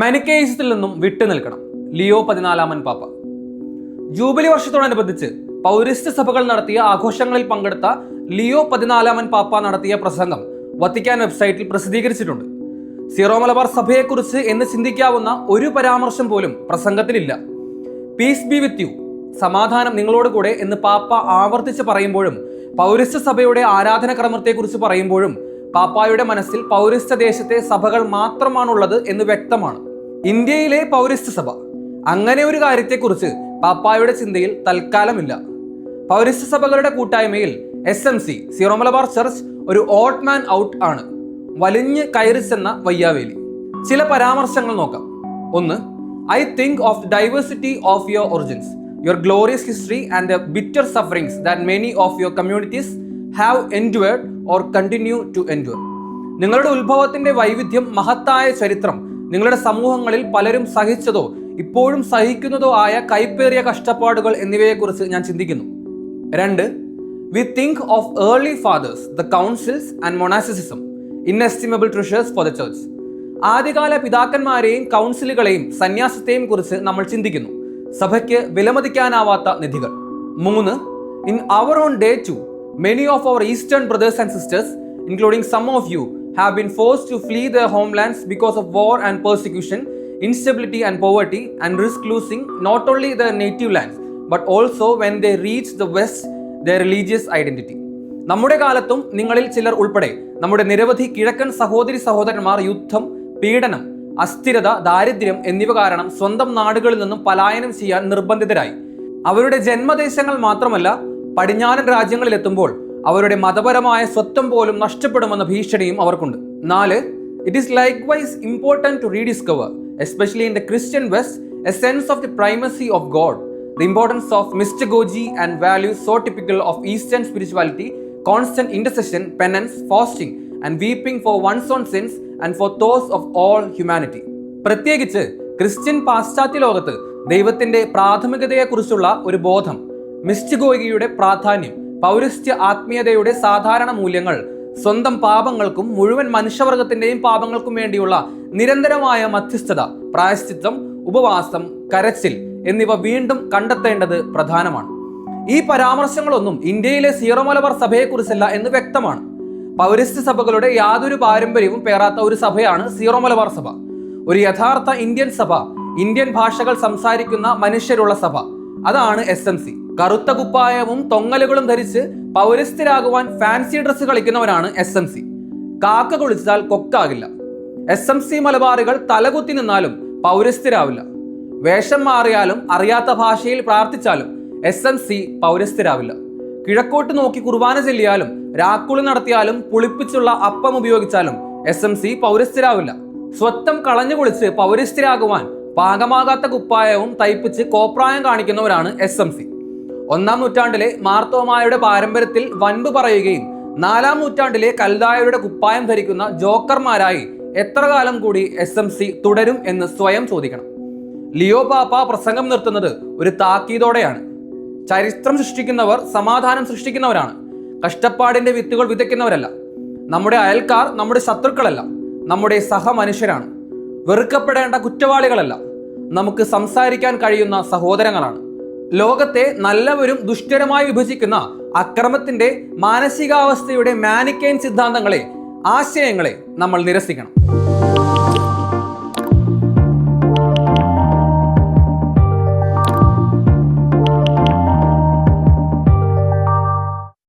മെനിക്കേസത്തിൽ നിന്നും വിട്ടുനിൽക്കണം ലിയോ പതിനാലാമൻ പാപ്പ. ജൂബിലി വർഷത്തോടനുബന്ധിച്ച് പൗരസ്ത്യ സഭകൾ നടത്തിയ ആഘോഷങ്ങളിൽ പങ്കെടുത്ത ലിയോ പതിനാലാമൻ പാപ്പ നടത്തിയ പ്രസംഗം വത്തിക്കാൻ വെബ്സൈറ്റിൽ പ്രസിദ്ധീകരിച്ചിട്ടുണ്ട്. സീറോ മലബാർ സഭയെക്കുറിച്ച് എന്ന് ചിന്തിക്കാവുന്ന ഒരു പരാമർശം പോലും പ്രസംഗത്തിലില്ല. പീസ് ബി വിത്ത് യു സമാധാനം നിങ്ങളോട് കൂടെ എന്ന് പാപ്പ ആവർത്തിച്ച് പറയുമ്പോഴും പൗരസ്ത്യ സഭയുടെ ആരാധനക്രമത്തെക്കുറിച്ച് പറയുമ്പോഴും പാപ്പായുടെ മനസ്സിൽ പൗരസ്ത്യ ദേശത്തെ സഭകൾ മാത്രമാണുള്ളത് എന്ന് വ്യക്തമാണ്. ഇന്ത്യയിലെ പൗരസ്ത്യ സഭ. അങ്ങനെ ഒരു കാര്യത്തെക്കുറിച്ച് പാപ്പായുടെ ചിന്തയിൽ തൽക്കാലമില്ല. പൗരസ്ത്യ സഭകളുടെ കൂട്ടായ്മയിൽ S M C Syro Malabar church ഒരു ഓട്ട് മാൻ ഔട്ട് ആണ്. വലിഞ്ഞ് കയറി ചെന്ന വയ്യാവേലി. ചില പരാമർശങ്ങൾ നോക്കാം. ഒന്ന് I think of diversity of your origins. Your glorious history and the bitter sufferings that many of your communities have endured or continue to enjoy നിങ്ങളുടെ ഉത്ഭവത്തിന്റെ വൈവിധ്യം മഹത്തായ ചരിത്രം നിങ്ങളുടെ സമൂഹങ്ങളിൽ പലരും സഹിച്ചതോ ഇപ്പോഴും സഹിക്കുന്നതോ ആയ കൈപ്പേറിയ കഷ്ടപ്പാടുകൾ എന്നിവയെക്കുറിച്ച് ഞാൻ ചിന്തിക്കുന്നു. രണ്ട് we think of early fathers the councils and monasticism inestimable treasures for the church ആദ്യകാല പിതാക്കന്മാരെയും കൗൺസിലുകളെയും സന്യാസത്തെയും കുറിച്ച് നമ്മൾ ചിന്തിക്കുന്നു. സഭയ്ക്ക് വിലമതിക്കാനാവാത്ത നിധികൾ. മൂന്ന് in our own day too many of our eastern brothers and sisters including some of you have been forced to flee the homelands because of war and persecution instability and poverty and risk losing not only their native lands but also when they reach the west their religious identity. നമ്മുടെ കാലത്തും നിങ്ങളിൽ ചിലർ ഉൾപ്പെടെ നമ്മുടെ നിരവധി കിഴക്കൻ സഹോദരി സഹോദരന്മാർ യുദ്ധം പീഡനം അസ്ഥിരത ദാരിദ്ര്യം എന്നിവ കാരണം സ്വന്തം നാടുകളിൽ നിന്നും പലായനം ചെയ്യാൻ നിർബന്ധിതരായി. അവരുടെ ജന്മദേശങ്ങൾ മാത്രമല്ല പടിഞ്ഞാറൻ രാജ്യങ്ങളിൽ എത്തുമ്പോൾ അവരുടെ മതപരമായ സ്വത്വം പോലും നഷ്ടപ്പെടുമെന്ന ഭീഷണിയും അവർക്കുണ്ട്. നാല് it is likewise important to rediscover especially in the Christian West a sense of the primacy of God the importance of mystagogy and values so typical of eastern spirituality constant intercession penance fasting and weeping for one's own sins and for those of all humanity പ്രത്യേകിച്ച് Christian പാശ്ചാത്യ ലോകത്ത് ദൈവത്തിന്റെ പ്രാഥമികതയെക്കുറിച്ചുള്ള ഒരു ബോധം മിസ്റ്റിഗോയിയുടെ പ്രാധാന്യം പൗരസ്ത്യ ആത്മീയതയുടെ സാധാരണ മൂല്യങ്ങൾ സ്വന്തം പാപങ്ങൾക്കും മുഴുവൻ മനുഷ്യവർഗത്തിന്റെയും പാപങ്ങൾക്കും വേണ്ടിയുള്ള നിരന്തരമായ മധ്യസ്ഥത പ്രായശ്ചിത്വം ഉപവാസം കരച്ചിൽ എന്നിവ വീണ്ടും കണ്ടെത്തേണ്ടത് പ്രധാനമാണ്. ഈ പരാമർശങ്ങളൊന്നും ഇന്ത്യയിലെ സീറോ മലബാർ സഭയെക്കുറിച്ചല്ല എന്ന് വ്യക്തമാണ്. പൗരസ്ത്യ സഭകളുടെ യാതൊരു പാരമ്പര്യവും പേറാത്ത ഒരു സഭയാണ് സീറോ മലബാർ സഭ. ഒരു യഥാർത്ഥ ഇന്ത്യൻ സഭ ഇന്ത്യൻ ഭാഷകൾ സംസാരിക്കുന്ന മനുഷ്യരുള്ള സഭ. അതാണ് എസ് സി. കറുത്ത കുപ്പായവും തൊങ്ങലുകളും ധരിച്ച് പൗരസ്ഥരാകുവാൻ ഫാൻസി ഡ്രസ്സ് കളിക്കുന്നവരാണ് എസ് എം സി കാക്ക കുളിച്ചാൽ കൊക്കാകില്ല. എസ് എം സി മലബാറുകൾ തലകുത്തി നിന്നാലും പൗരസ്ഥരാവില്ല വേഷം മാറിയാലും അറിയാത്ത ഭാഷയിൽ പ്രാർത്ഥിച്ചാലും എസ് എം സി പൗരസ്ഥരാവില്ല കിഴക്കോട്ട് നോക്കി കുർബാന ചെല്ലിയാലും രാക്കുളി നടത്തിയാലും പുളിപ്പിച്ചുള്ള അപ്പം ഉപയോഗിച്ചാലും എസ് എം സി പൗരസ്ഥരാവില്ല സ്വത്തം കളഞ്ഞു കുളിച്ച് പൗരസ്ഥരാകുവാൻ പാകമാകാത്ത കുപ്പായവും തയ്പ്പിച്ച് കോപ്രായം കാണിക്കുന്നവരാണ് എസ് എം സി ഒന്നാം നൂറ്റാണ്ടിലെ മാർത്തോമായുടെ പാരമ്പര്യത്തിൽ വൻപ് പറയുകയും നാലാം നൂറ്റാണ്ടിലെ കൽദായരുടെ കുപ്പായം ധരിക്കുന്ന ജോക്കർമാരായി എത്ര കാലം കൂടി എസ് എം സി തുടരും എന്ന് സ്വയം ചോദിക്കണം. ലിയോ പാപ്പ പ്രസംഗം നിർത്തുന്നത് ഒരു താക്കീതോടെയാണ്. ചരിത്രം സൃഷ്ടിക്കുന്നവർ സമാധാനം സൃഷ്ടിക്കുന്നവരാണ്. കഷ്ടപ്പാടിന്റെ വിത്തുകൾ വിതയ്ക്കുന്നവരല്ല. നമ്മുടെ അയൽക്കാർ നമ്മുടെ ശത്രുക്കളല്ല. നമ്മുടെ സഹമനുഷ്യരാണ്. വെറുക്കപ്പെടേണ്ട കുറ്റവാളികളല്ല. നമുക്ക് സംസാരിക്കാൻ കഴിയുന്ന സഹോദരങ്ങളാണ്. ലോകത്തെ നല്ലവരും ദുഷ്കരമായി വിഭജിക്കുന്ന അക്രമത്തിന്റെ മാനസികാവസ്ഥയുടെ മാനിക്കൈൻ സിദ്ധാന്തങ്ങളെ ആശയങ്ങളെ നമ്മൾ നിരസിക്കണം.